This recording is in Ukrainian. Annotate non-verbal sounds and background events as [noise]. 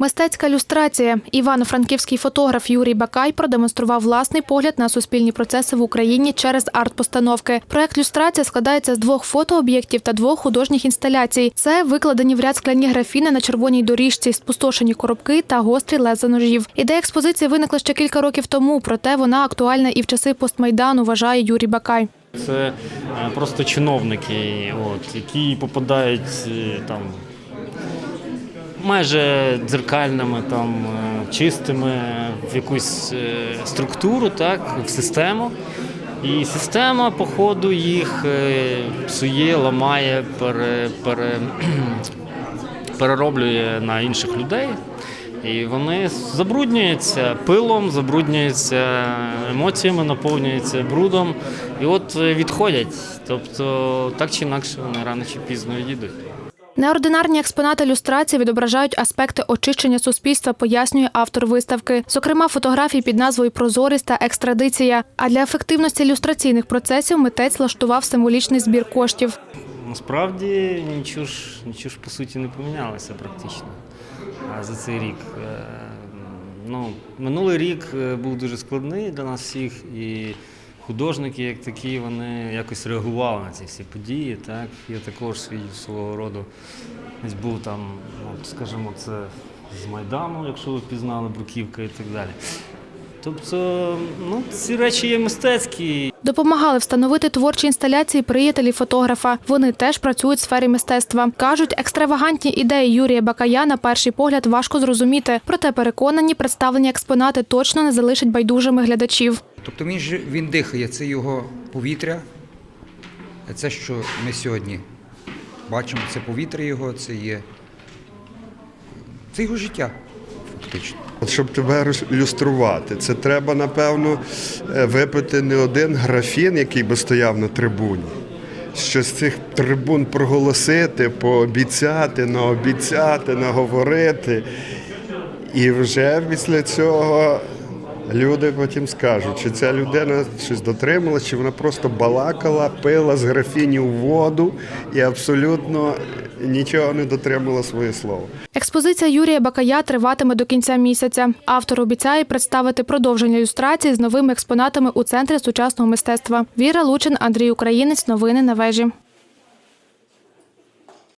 Мистецька люстрація. Івано-франківський фотограф Юрій Бакай продемонстрував власний погляд на суспільні процеси в Україні через арт-постановки. Проект люстрація складається з двох фотооб'єктів та двох художніх інсталяцій. Це викладені в ряд скляні графіни на червоній доріжці, спустошені коробки та гострі леза ножів. Ідея експозиції виникла ще кілька років тому, проте вона актуальна і в часи постмайдану, вважає Юрій Бакай. Це е, просто чиновники, от, які попадають е, там майже дзеркальними, там, е, чистими в якусь е, структуру, так, в систему. І система, по ходу, їх е, псує, ламає, пере, пере, [clears throat] перероблює на інших людей. І вони забруднюються пилом, забруднюються емоціями, наповнюються брудом і от відходять. Тобто, так чи інакше, вони рано чи пізно їдуть. Неординарні експонати люстрації відображають аспекти очищення суспільства, пояснює автор виставки. Зокрема, фотографії під назвою Прозорість та екстрадиція. А для ефективності ілюстраційних процесів митець влаштував символічний збір коштів. Насправді нічого ж, нічого ж по суті не помінялося практично за цей рік. Е, Ну, минулий рік е, був дуже складний для нас всіх, і художники, як такі, вони якось реагували на ці всі події. Так? Я також свій свого роду десь був там, от, скажімо, це з Майдану, якщо ви впізнали, Бруківка і так далі. Тобто, ну, ці речі є мистецькі, Допомагали встановити творчі інсталяції приятелі фотографа. Вони теж працюють в сфері мистецтва. Кажуть, екстравагантні ідеї Юрія Бакая на перший погляд важко зрозуміти. Проте переконані, представлені експонати точно не залишать байдужими глядачів. Тобто він ж він дихає, це його повітря, це що ми сьогодні бачимо, це повітря його, це є це його життя, фактично. От щоб тебе ілюструвати, це треба, напевно, е, випити не один графін, який би стояв на трибуні. Що з цих трибун проголосити, пообіцяти, наобіцяти, наговорити. І вже після цього люди потім скажуть, чи ця людина щось дотрималась, чи вона просто балакала, пила з графінів воду і абсолютно нічого не дотримала своє слово. Експозиція Юрія Бакая триватиме до кінця місяця. Автор обіцяє представити продовження ілюстрації з новими експонатами у центрі сучасного мистецтва. Віра Лучин, Андрій Українець. Новини на вежі.